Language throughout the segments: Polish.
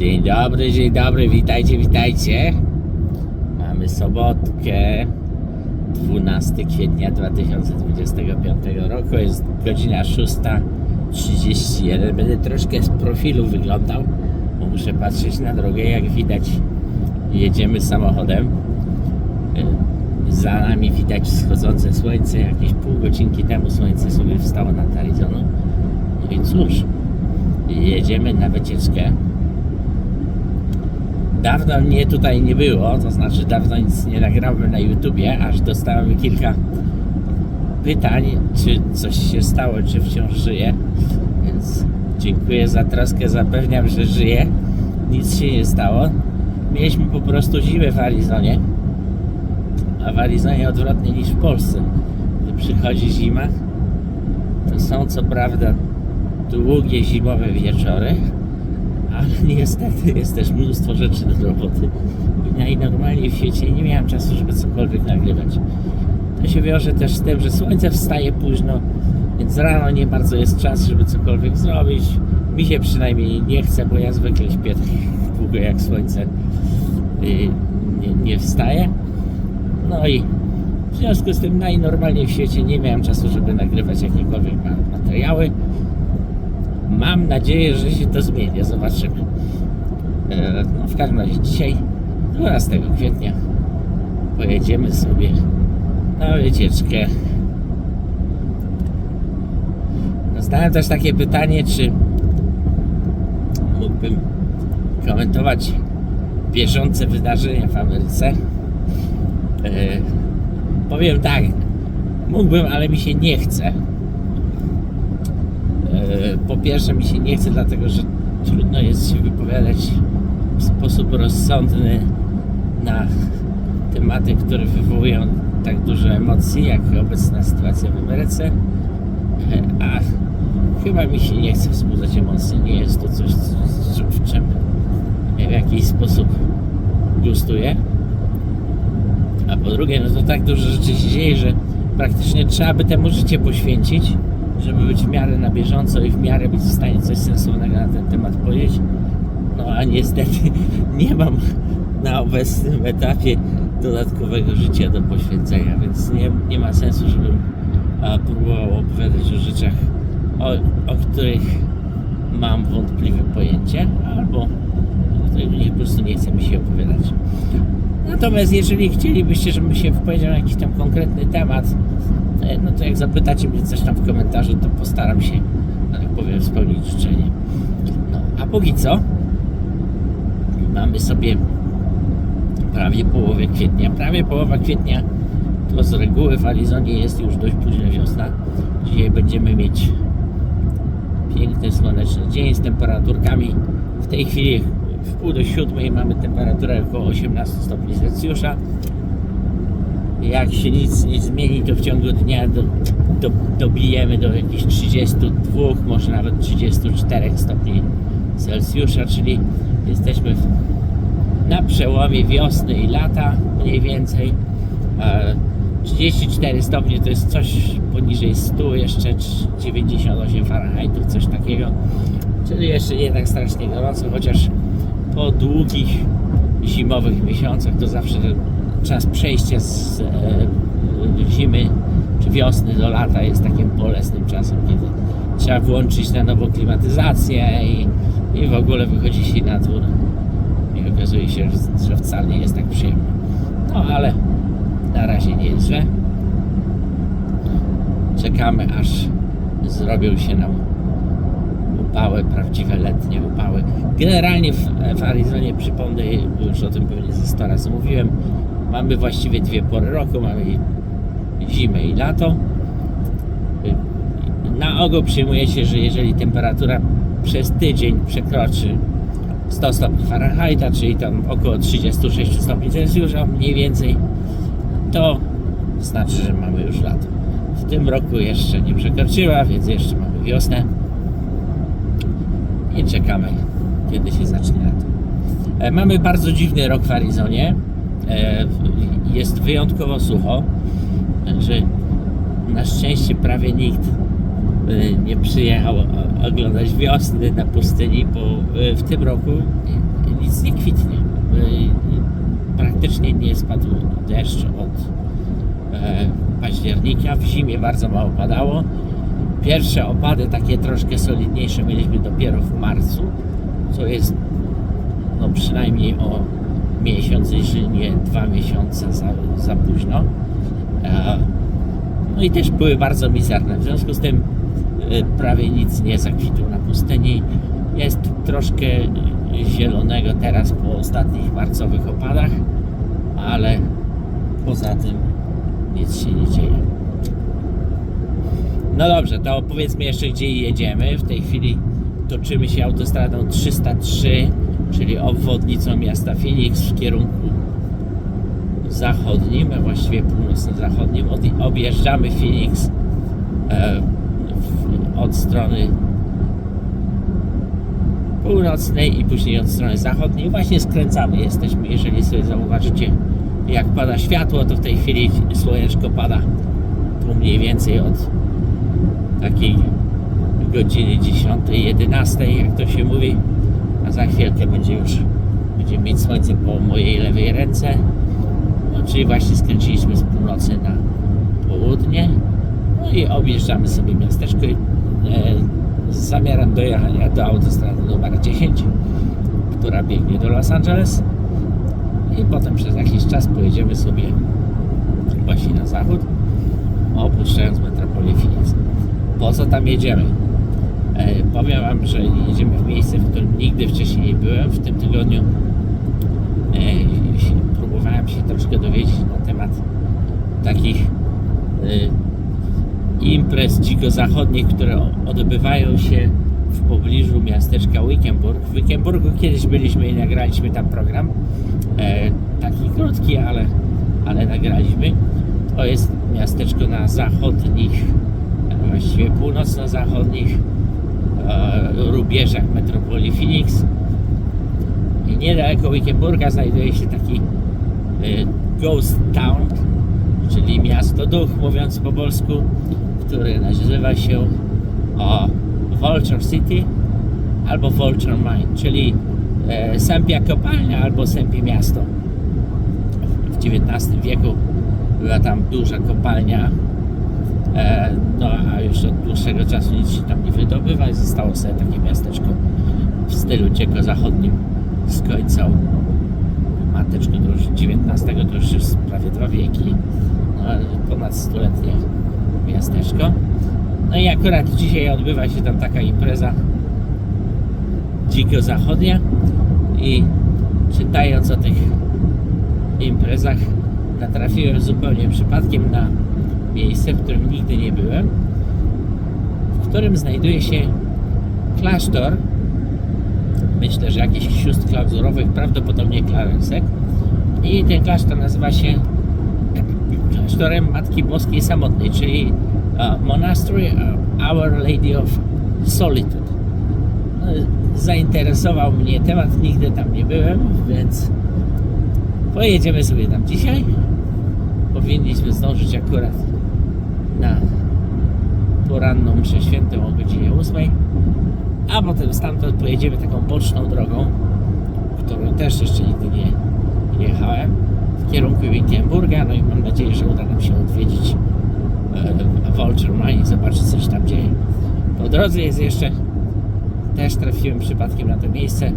Dzień dobry, dzień dobry, witajcie, witajcie. Mamy sobotkę, 12 kwietnia 2025 roku, jest godzina 6.31. Będę troszkę z profilu wyglądał, bo muszę patrzeć na drogę, jak widać jedziemy samochodem. Y, Za nami widać wschodzące słońce, jakieś pół godzinki temu słońce sobie wstało nad Arizoną. No i cóż, jedziemy na wycieczkę. Dawno mnie tutaj nie było, to znaczy dawno nic nie nagrałem na YouTubie, aż dostałem kilka pytań, czy coś się stało, czy wciąż żyję. Więc dziękuję za troskę, zapewniam, że żyję. Nic się nie stało. Mieliśmy po prostu zimę w Arizonie, a w Arizonie odwrotnie niż w Polsce. Gdy przychodzi zima, to są co prawda długie zimowe wieczory, ale niestety jest też mnóstwo rzeczy do roboty. I normalnie w świecie nie miałem czasu, żeby cokolwiek nagrywać. To się wiąże też z tym, że słońce wstaje późno, więc rano nie bardzo jest czas, żeby cokolwiek zrobić. Mi się przynajmniej nie chce, bo ja zwykle śpię tak długo jak słońce yy, nie, nie wstaje. No i w związku z tym najnormalniej w świecie nie miałem czasu, żeby nagrywać jakiekolwiek ma- materiały. Mam nadzieję, że się to zmieni. Zobaczymy. E, No, w każdym razie dzisiaj, 12 kwietnia, pojedziemy sobie na wycieczkę. Dostałem też takie pytanie, czy mógłbym komentować bieżące wydarzenia w Ameryce. E, powiem tak, mógłbym, ale mi się nie chce. Po pierwsze, mi się nie chce, dlatego że trudno jest się wypowiadać w sposób rozsądny na tematy, które wywołują tak dużo emocji, jak obecna sytuacja w Ameryce. A chyba mi się nie chce wzbudzać emocji. Nie jest to coś, co- w czym w jakiś sposób gustuję. A po drugie, no to tak dużo rzeczy się dzieje, że praktycznie trzeba by temu życie poświęcić, żeby być w miarę na bieżąco i w miarę być w stanie coś sensownego na ten temat powiedzieć. No a niestety nie mam na obecnym etapie dodatkowego życia do poświęcenia, więc nie, nie ma sensu, żebym a, próbował opowiadać o rzeczach, o, o których mam wątpliwe pojęcie, albo o których po prostu nie chce mi się opowiadać. Natomiast jeżeli chcielibyście, żebym się wypowiedział na jakiś tam konkretny temat, no to jak zapytacie mnie coś tam w komentarzu, to postaram się, że tak powiem, spełnić życzenie. No, a póki co mamy sobie prawie połowę kwietnia. Prawie połowa kwietnia to z reguły w Arizonie jest już dość późna wiosna. Dzisiaj będziemy mieć piękny, słoneczny dzień z temperaturkami. W tej chwili w pół do siódmej mamy temperaturę około 18 stopni Celsjusza. Jak się nic nie zmieni, to w ciągu dnia do, do, dobijemy do jakichś 32, może nawet 34 stopni Celsjusza, czyli jesteśmy w, na przełomie wiosny i lata mniej więcej. E, 34 stopnie to jest coś poniżej 100, jeszcze 98 Fahrenheitów, coś takiego. Czyli jeszcze nie tak strasznie gorąco, chociaż po długich zimowych miesiącach to zawsze czas przejścia z e, zimy czy wiosny do lata jest takim bolesnym czasem, kiedy trzeba włączyć na nowo klimatyzację i, i w ogóle wychodzi się na dwór i okazuje się, że, że wcale nie jest tak przyjemnie. No ale na razie nie jest źle. Czekamy aż zrobią się nam upały, prawdziwe letnie upały. Generalnie w, w Arizonie, przypomnę, już o tym pewnie ze 100 razy mówiłem, mamy właściwie dwie pory roku, mamy zimę i lato. Na ogół przyjmuje się, że jeżeli temperatura przez tydzień przekroczy 100 stopni Fahrenheita, czyli tam około 36 stopni Celsjusza mniej więcej, to znaczy, że mamy już lato. W tym roku jeszcze nie przekroczyła, więc jeszcze mamy wiosnę i czekamy, kiedy się zacznie lato. E, Mamy bardzo dziwny rok w Arizonie. E, Jest wyjątkowo sucho, także na szczęście prawie nikt e, nie przyjechał oglądać wiosny na pustyni, bo w tym roku nic nie kwitnie. Praktycznie nie spadł deszcz od października. W zimie bardzo mało padało. Pierwsze opady, takie troszkę solidniejsze, mieliśmy dopiero w marcu, co jest no przynajmniej o miesiąc, jeśli nie dwa miesiące za, za późno. E, No i też były bardzo mizerne. W związku z tym e, prawie nic nie zakwitło na pustyni. Jest troszkę zielonego teraz po ostatnich marcowych opadach, ale poza tym nic się nie dzieje. No dobrze, to opowiedzmy jeszcze gdzie jedziemy. W tej chwili toczymy się autostradą 303, czyli obwodnicą miasta Phoenix w kierunku zachodnim, a właściwie północno-zachodnim. Od- Objeżdżamy Phoenix e, w, od strony północnej i później od strony zachodniej. Właśnie skręcamy jesteśmy. Jeżeli sobie zauważycie, jak pada światło, to w tej chwili słoneczko pada tu mniej więcej od takiej godziny 10, 11, jak to się mówi. A za chwilkę będzie już będziemy mieć słońce po mojej lewej ręce. No, czyli właśnie skręciliśmy z północy na południe. No i objeżdżamy sobie miasteczko e, z zamiarem dojechania do autostrady numer 10, która biegnie do Los Angeles. I potem przez jakiś czas pojedziemy sobie właśnie na zachód, opuszczając metropolię Phoenix. Po co tam jedziemy? E, powiem Wam, że jedziemy w miejsce, w którym nigdy wcześniej nie byłem. W tym tygodniu e, próbowałem się troszkę dowiedzieć na temat takich e, imprez dziko-zachodnich, które odbywają się w pobliżu miasteczka Wickenburg. W Wickenburgu kiedyś byliśmy i nagraliśmy tam program. E, taki krótki, ale, ale nagraliśmy. To jest miasteczko na zachodnich, właściwie północno-zachodnich e, rubieżach metropolii Phoenix. I niedaleko Wickenburga znajduje się taki e, ghost town, czyli miasto duch, mówiąc po polsku, który nazywa się o, Vulture City albo Vulture Mine, czyli e, Sępia kopalnia albo Sępie miasto. W XIX wieku była tam duża kopalnia, no a już od dłuższego czasu nic się tam nie wydobywa i zostało sobie takie miasteczko w stylu dziekozachodnim z końca mateczko to już XIX to już prawie dwa wieki. No, ponad stuletnie miasteczko. No i akurat dzisiaj odbywa się tam taka impreza dziko zachodnia. I czytając o tych imprezach natrafiłem zupełnie przypadkiem na miejsce, w którym nigdy nie byłem w którym znajduje się klasztor myślę, że jakichś sióstr klauzurowych, prawdopodobnie klarensek. I ten klasztor nazywa się klasztorem Matki Boskiej Samotnej, czyli e, Monastery Our Lady of Solitude. No, zainteresował mnie temat, nigdy tam nie byłem, więc pojedziemy sobie tam dzisiaj. Powinniśmy zdążyć akurat na poranną mszę świętą o godzinie 8 a potem stamtąd pojedziemy taką boczną drogą, którą też jeszcze nigdy nie jechałem, w kierunku Wittenburga, no i mam nadzieję, że uda nam się odwiedzić e, i zobaczyć, co się tam dzieje. Po drodze jest jeszcze, też trafiłem przypadkiem na to miejsce,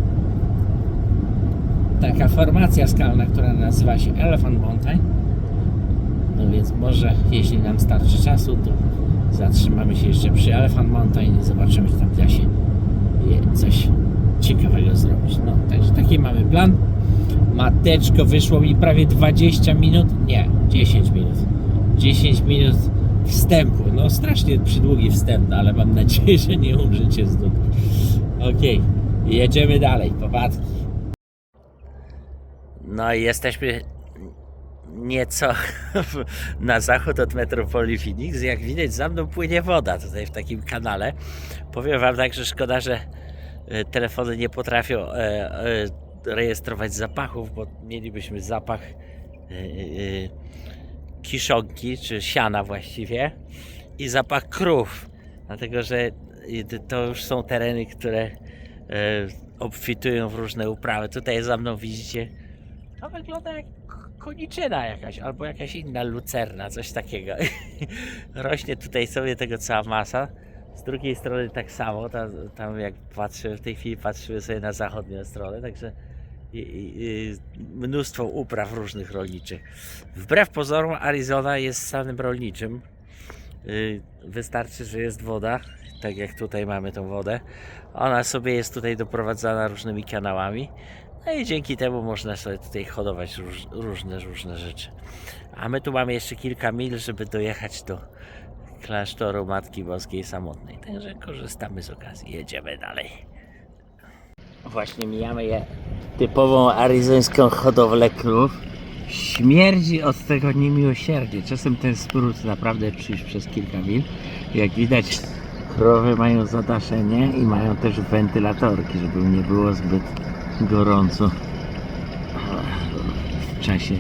taka formacja skalna, która nazywa się Elephant Mountain. No więc może, jeśli nam starczy czasu, to zatrzymamy się jeszcze przy Elephant Mountain i zobaczymy, czy tam da się coś ciekawego zrobić. No, także taki mamy plan. Mateczko, wyszło mi prawie 20 minut, nie, 10 minut. 10 minut wstępu. No strasznie przydługi wstęp, no, ale mam nadzieję, że nie umrzecie z dumy. Okej, jedziemy dalej, popadki. No i jesteśmy nieco na zachód od metropolii Phoenix. Jak widać, za mną płynie woda tutaj w takim kanale. Powiem Wam tak, że szkoda, że e, telefony nie potrafią e, e, rejestrować zapachów, bo mielibyśmy zapach kiszonki, czy siana właściwie i zapach krów. Dlatego, że to już są tereny, które obfitują w różne uprawy. Tutaj za mną widzicie, to wygląda jak koniczyna jakaś, albo jakaś inna lucerna, coś takiego. Rośnie tutaj sobie tego cała masa. Z drugiej strony tak samo, tam, tam jak patrzę, w tej chwili patrzymy sobie na zachodnią stronę, także i, i mnóstwo upraw różnych rolniczych. Wbrew pozorom Arizona jest stanem rolniczym. Y, Wystarczy, że jest woda, tak jak tutaj mamy tą wodę. Ona sobie jest tutaj doprowadzana różnymi kanałami. No i dzięki temu można sobie tutaj hodować róż, różne, różne rzeczy. A my tu mamy jeszcze kilka mil, żeby dojechać do klasztoru Matki Boskiej Samotnej. Także korzystamy z okazji. Jedziemy dalej. Właśnie mijamy je typową aryzońską hodowlę krów. Śmierdzi od tego niemiłosiernie. Czasem ten smród naprawdę czujesz przez kilka mil. Jak widać, krowy mają zadaszenie i mają też wentylatorki, żeby nie było zbyt gorąco w czasie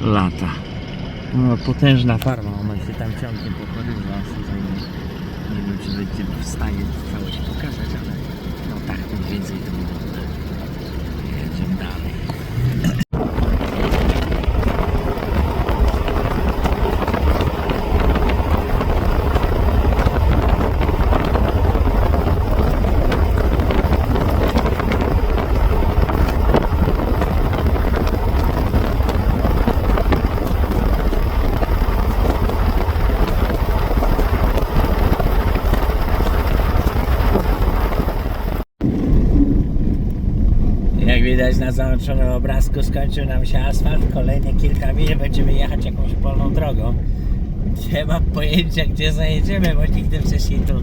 lata. No, potężna farma, ona się tam ciągnie po korytarzu. Nie wiem, czy będziemy w stanie całość pokazać, ale no tak, mniej więcej to wygląda. Jedziemy dalej. Jak widać na załączonym obrazku skończył nam się asfalt, kolejne kilka mil będziemy jechać jakąś polną drogą. Nie mam pojęcia gdzie zajedziemy, bo nigdy wcześniej tu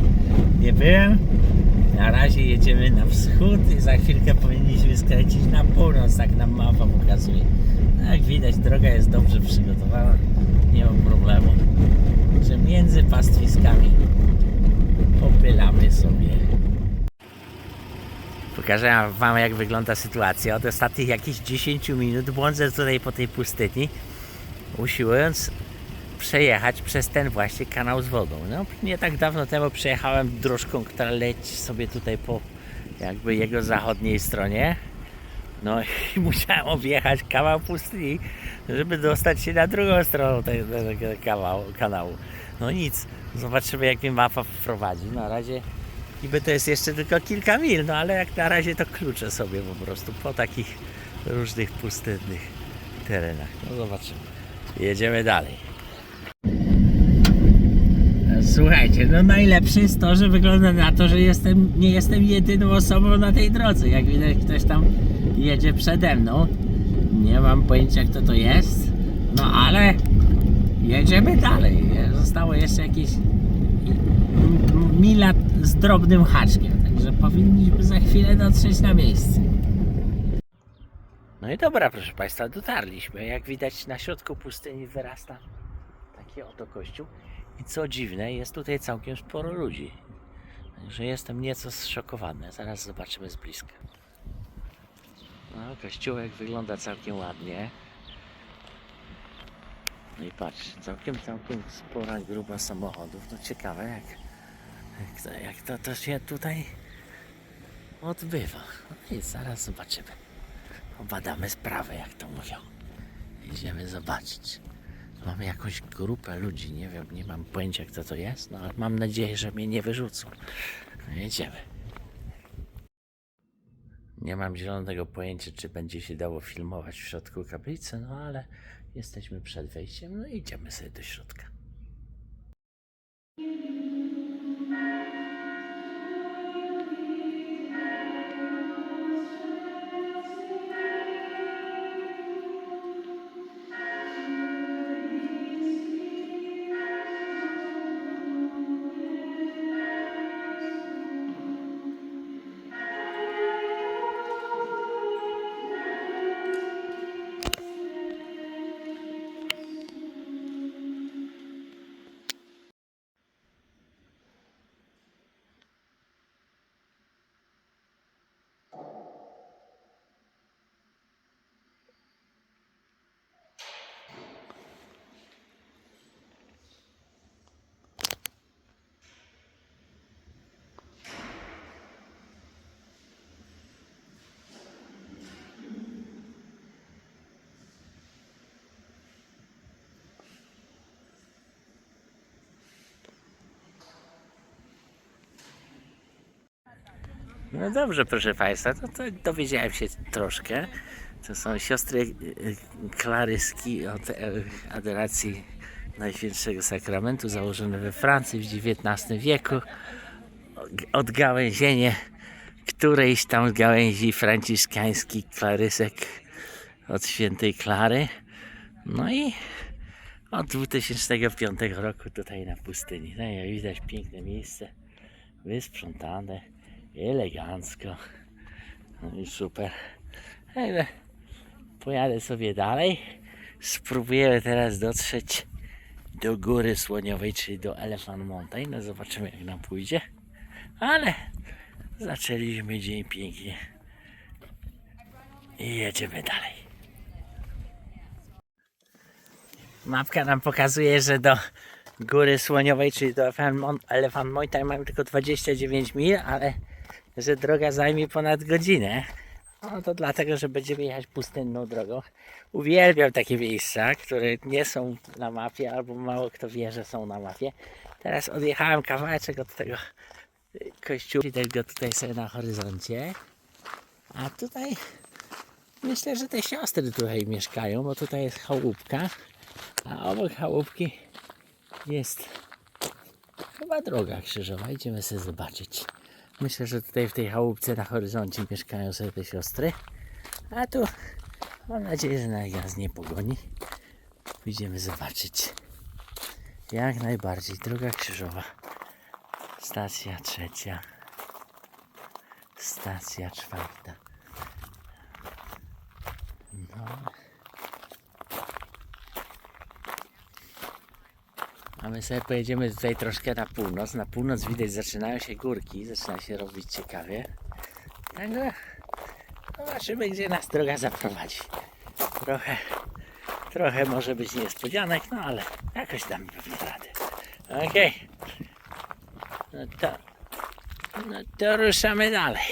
nie byłem. Na razie jedziemy na wschód i za chwilkę powinniśmy skręcić na północ, tak nam mapa pokazuje. No, Jak widać droga jest dobrze przygotowana, nie ma problemu. Że między pastwiskami popylamy sobie. Pokażę Wam, jak wygląda sytuacja. Od ostatnich jakichś 10 minut błądzę tutaj po tej pustyni, usiłując przejechać przez ten właśnie kanał z wodą. No, nie tak dawno temu przejechałem dróżką, która leci sobie tutaj po jakby jego zachodniej stronie. No i musiałem objechać kawał pustyni, żeby dostać się na drugą stronę tego, tego kanału. No nic, zobaczymy jak mnie mapa wprowadzi. Na razie niby to jest jeszcze tylko kilka mil, no ale jak na razie to kluczę sobie po prostu po takich różnych pustynnych terenach. No zobaczymy. Jedziemy dalej. Słuchajcie, no najlepsze jest to, że wygląda na to, że jestem, nie jestem jedyną osobą na tej drodze. Jak widać, ktoś tam jedzie przede mną. Nie mam pojęcia, kto to jest. No ale jedziemy dalej. Zostało jeszcze jakieś mila z drobnym haczkiem, także powinniśmy za chwilę dotrzeć na miejsce. No i dobra, proszę Państwa, dotarliśmy. Jak widać na środku pustyni wyrasta taki oto kościół. I co dziwne, jest tutaj całkiem sporo ludzi. Także jestem nieco zszokowany. Zaraz zobaczymy z bliska. No, kościółek wygląda całkiem ładnie. No i patrz, całkiem, całkiem spora grupa samochodów. No ciekawe jak, jak, to, to się tutaj odbywa. No i zaraz zobaczymy. Obadamy sprawę, jak to mówią. Idziemy zobaczyć. Mamy jakąś grupę ludzi, nie wiem, nie mam pojęcia kto to jest, no ale mam nadzieję, że mnie nie wyrzucą. No, jedziemy. Nie mam zielonego pojęcia, czy będzie się dało filmować w środku kaplicy, no ale jesteśmy przed wejściem, no i idziemy sobie do środka. No dobrze, proszę Państwa, no to dowiedziałem się troszkę. To są siostry e, Klaryski od adoracji Najświętszego Sakramentu, założone we Francji w XIX wieku. Odgałęzienie którejś tam gałęzi franciszkańskich klarysek od świętej Klary. No i od 2005 roku tutaj na pustyni. No jak widać piękne miejsce, wysprzątane, elegancko. No i super. Ale pojadę sobie dalej. Spróbujemy teraz dotrzeć do góry słoniowej, czyli do Elephant Mountain. No zobaczymy jak nam pójdzie. Ale zaczęliśmy dzień pięknie. I jedziemy dalej. Mapka nam pokazuje, że do góry słoniowej, czyli do Elephant Mountain mamy tylko 29 mil, ale że droga zajmie ponad godzinę. No to dlatego, że będziemy jechać pustynną drogą. Uwielbiam takie miejsca, które nie są na mapie, albo mało kto wie, że są na mapie. Teraz odjechałem kawałeczek od tego y, kościółka, widać go tutaj sobie na horyzoncie. A tutaj myślę, że te siostry tutaj mieszkają, bo tutaj jest chałupka, a obok chałupki jest chyba droga krzyżowa. Idziemy sobie zobaczyć. Myślę, że tutaj w tej chałupce na horyzoncie mieszkają sobie te siostry. A tu mam nadzieję, że nas nie pogoni. Pójdziemy zobaczyć. Jak najbardziej. Droga krzyżowa. Stacja trzecia. Stacja czwarta. No. A my sobie pojedziemy tutaj troszkę na północ. Na północ widać zaczynają się górki, zaczyna się robić ciekawie. Także zobaczymy gdzie nas droga zaprowadzi. Trochę, trochę może być niespodzianek, no ale jakoś damy pewnie radę. Okej. No to, no to ruszamy dalej.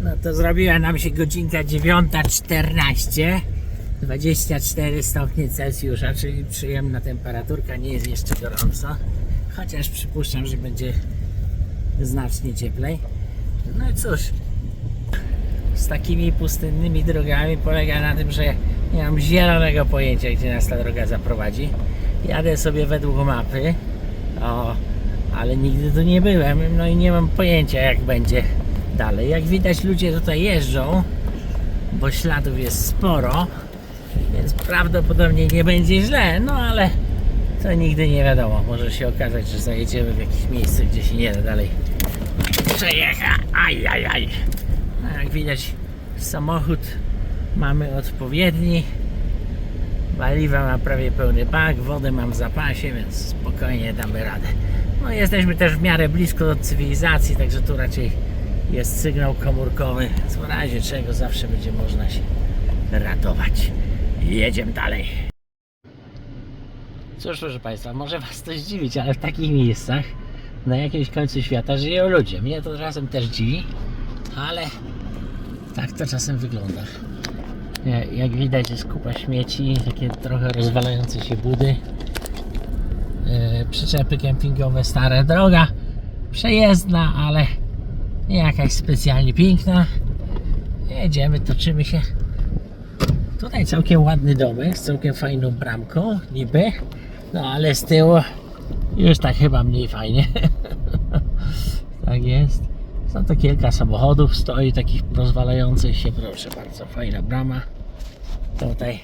No to zrobiła nam się godzinka 9.14. 24 stopnie Celsjusza, czyli przyjemna temperaturka, nie jest jeszcze gorąco. Chociaż przypuszczam, że będzie znacznie cieplej. No i cóż, z takimi pustynnymi drogami polega na tym, że nie mam zielonego pojęcia, gdzie nas ta droga zaprowadzi. Jadę sobie według mapy, o, ale nigdy tu nie byłem, no i nie mam pojęcia, jak będzie dalej. Jak widać, ludzie tutaj jeżdżą, bo śladów jest sporo, więc prawdopodobnie nie będzie źle, no ale to nigdy nie wiadomo. Może się okazać, że zajedziemy w jakieś miejsce, gdzie się nie da dalej przejechać. Aj, aj, aj. No, jak widać, samochód mamy odpowiedni. Paliwa ma prawie pełny bak, wodę mam w zapasie, więc spokojnie damy radę. No jesteśmy też w miarę blisko do cywilizacji, także tu raczej jest sygnał komórkowy, więc w razie czego zawsze będzie można się ratować. Jedziemy dalej. Cóż, proszę Państwa, może Was to zdziwić, ale w takich miejscach na jakimś końcu świata żyją ludzie. Mnie to czasem też dziwi, ale tak to czasem wygląda. Ja- Jak widać jest kupa śmieci, takie trochę rozwalające się budy, yy, przyczepy kempingowe, stara droga, przejezdna, ale nie jakaś specjalnie piękna. Jedziemy, toczymy się. Tutaj całkiem ładny domek z całkiem fajną bramką, niby. No ale z tyłu już tak chyba mniej fajnie. tak jest. Są to kilka samochodów, stoi takich rozwalających się, proszę bardzo, fajna brama. Tutaj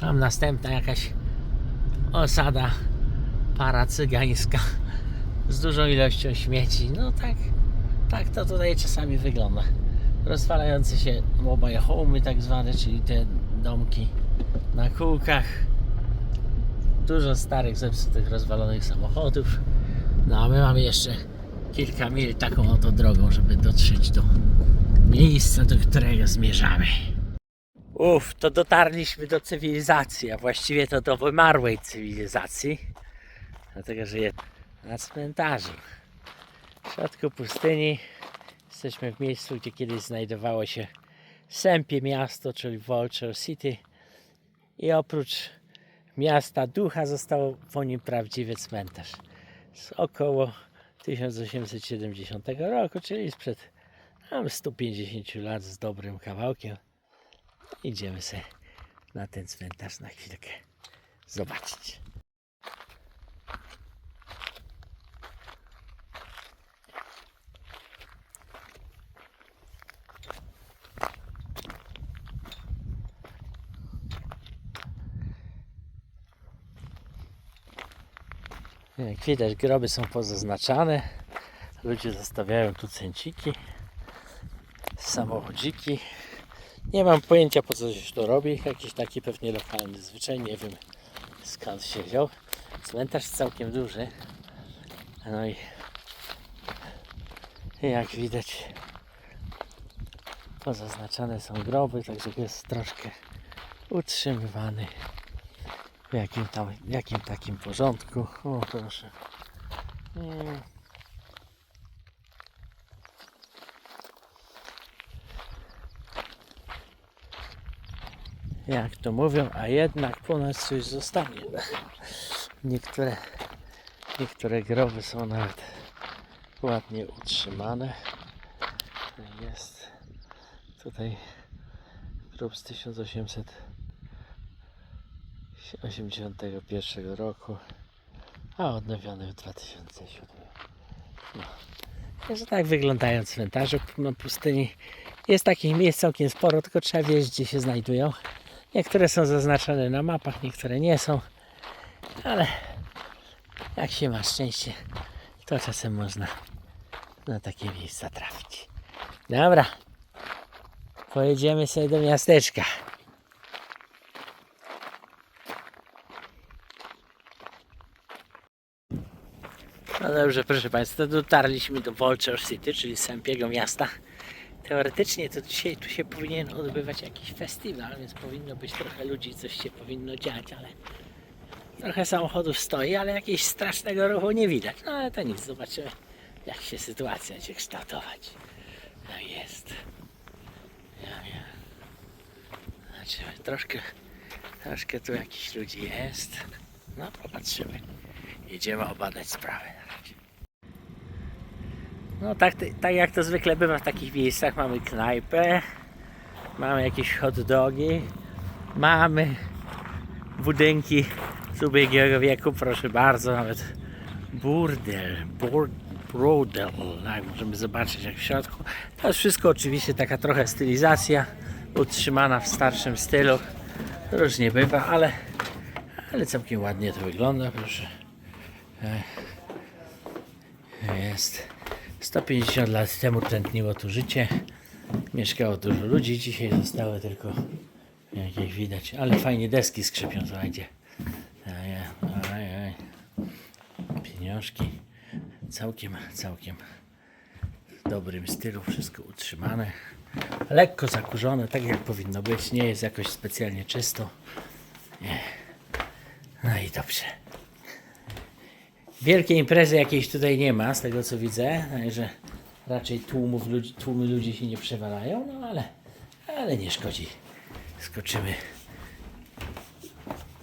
tam następna jakaś osada paracygańska z dużą ilością śmieci. No tak, tak to tutaj czasami wygląda. Rozwalające się mobile home tak zwane, czyli te domki na kółkach. Dużo starych, zepsutych, rozwalonych samochodów. No a my mamy jeszcze kilka mil taką oto drogą, żeby dotrzeć do miejsca, do którego zmierzamy. Uff, to dotarliśmy do cywilizacji, a właściwie to do wymarłej cywilizacji. Dlatego, że jest na cmentarzu. W środku pustyni jesteśmy w miejscu, gdzie kiedyś znajdowało się Sępie miasto, czyli Vulture City. I oprócz miasta ducha został po nim prawdziwy cmentarz. Z około 1870 roku, czyli sprzed tam 150 lat z dobrym kawałkiem. Idziemy sobie na ten cmentarz na chwilkę zobaczyć. Jak widać groby są pozaznaczane. Ludzie zostawiają tu cęciki, samochodziki. Nie mam pojęcia po co się to robi. Jakiś taki pewnie lokalny zwyczaj. Nie wiem skąd się wziął. Cmentarz całkiem duży. No i jak widać pozaznaczane są groby, także jest troszkę utrzymywany w jakim tam, jakim takim porządku. O proszę. Mm. Jak to mówią, a jednak po nas coś zostanie. Niektóre, niektóre groby są nawet ładnie utrzymane. Jest tutaj grób z 1881 roku, a odnowiony w 2007. No. Także tak wyglądają cmentarze na pustyni. Jest takich miejsc całkiem sporo, tylko trzeba wiedzieć, gdzie się znajdują. Niektóre są zaznaczone na mapach, niektóre nie są, ale jak się ma szczęście, to czasem można na takie miejsca trafić. Dobra, pojedziemy sobie do miasteczka. No dobrze, proszę Państwa, dotarliśmy do Vulture City, czyli sępiego miasta. Teoretycznie to dzisiaj tu się powinien odbywać jakiś festiwal, więc powinno być trochę ludzi, coś się powinno dziać, ale trochę samochodów stoi, ale jakiegoś strasznego ruchu nie widać. No ale to nic, zobaczymy jak się sytuacja będzie kształtować. No jest. Ja, ja. Zobaczymy, troszkę, troszkę tu jakichś ludzi jest. No popatrzymy. Jedziemy obadać sprawę. No tak, tak jak to zwykle bywa w takich miejscach, mamy knajpę, mamy jakieś hot dogi, mamy budynki z ubiegłego wieku, proszę bardzo, nawet burdel, bur, burdel, tak, możemy zobaczyć jak w środku. To jest wszystko oczywiście taka trochę stylizacja, utrzymana w starszym stylu, różnie bywa, ale, ale całkiem ładnie to wygląda, proszę. Jest. 150 lat temu tętniło tu życie. Mieszkało dużo ludzi. Dzisiaj zostały tylko, jak ich widać, ale fajnie deski skrzypią, słuchajcie. Aj, aj, aj. Pieniążki. Całkiem, całkiem w dobrym stylu. Wszystko utrzymane. Lekko zakurzone, tak jak powinno być. Nie jest jakoś specjalnie czysto. Nie. No i dobrze. Wielkiej imprezy jakiejś tutaj nie ma, z tego co widzę, także raczej tłumów ludzi, tłumy ludzi się nie przewalają, no ale, ale nie szkodzi. Skoczymy,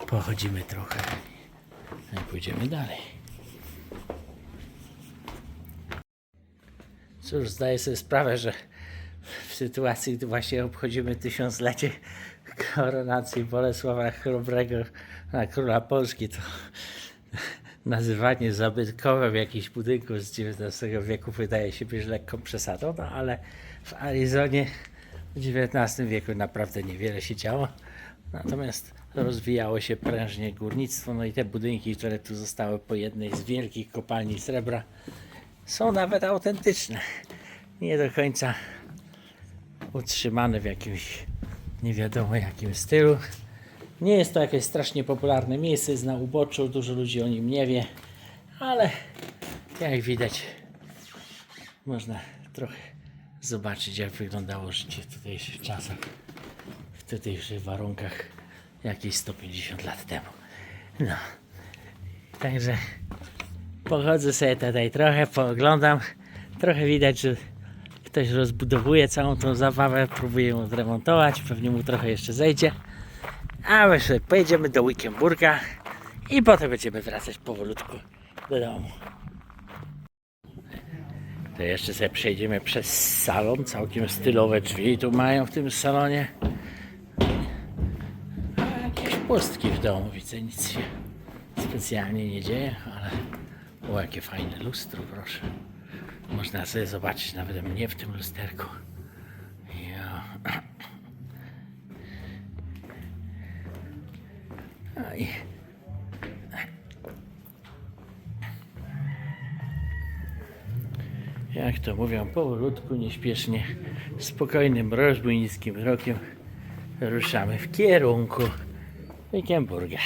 pochodzimy trochę i pójdziemy dalej. Cóż, zdaję sobie sprawę, że w sytuacji, gdy właśnie obchodzimy tysiąclecie koronacji Bolesława Chrobrego na króla Polski, to nazywanie zabytkowym jakichś budynków z XIX wieku wydaje się być lekką przesadą, no ale w Arizonie w XIX wieku naprawdę niewiele się działo. Natomiast rozwijało się prężnie górnictwo, no i te budynki, które tu zostały po jednej z wielkich kopalni srebra, są nawet autentyczne. Nie do końca utrzymane w jakimś nie wiadomo jakim stylu. Nie jest to jakieś strasznie popularne miejsce, jest na uboczu, dużo ludzi o nim nie wie, ale jak widać, można trochę zobaczyć, jak wyglądało życie w tutejszych czasach, w tutejszych warunkach, jakieś 150 lat temu. No, także pochodzę sobie tutaj trochę, pooglądam. Trochę widać, że ktoś rozbudowuje całą tą zabawę, próbuje ją odremontować, pewnie mu trochę jeszcze zejdzie. A my sobie pojedziemy do Wickenburga i potem będziemy wracać powolutku do domu. To jeszcze sobie przejdziemy przez salon. Całkiem stylowe drzwi tu mają w tym salonie. Jakieś pustki w domu, widzę, nic się specjalnie nie dzieje, ale o, jakie fajne lustro, proszę. Można sobie zobaczyć nawet mnie w tym lusterku. Ja. Jak to mówią, powolutku, nieśpiesznie, spokojnym, rozbójnickim krokiem ruszamy w kierunku Wickenburga.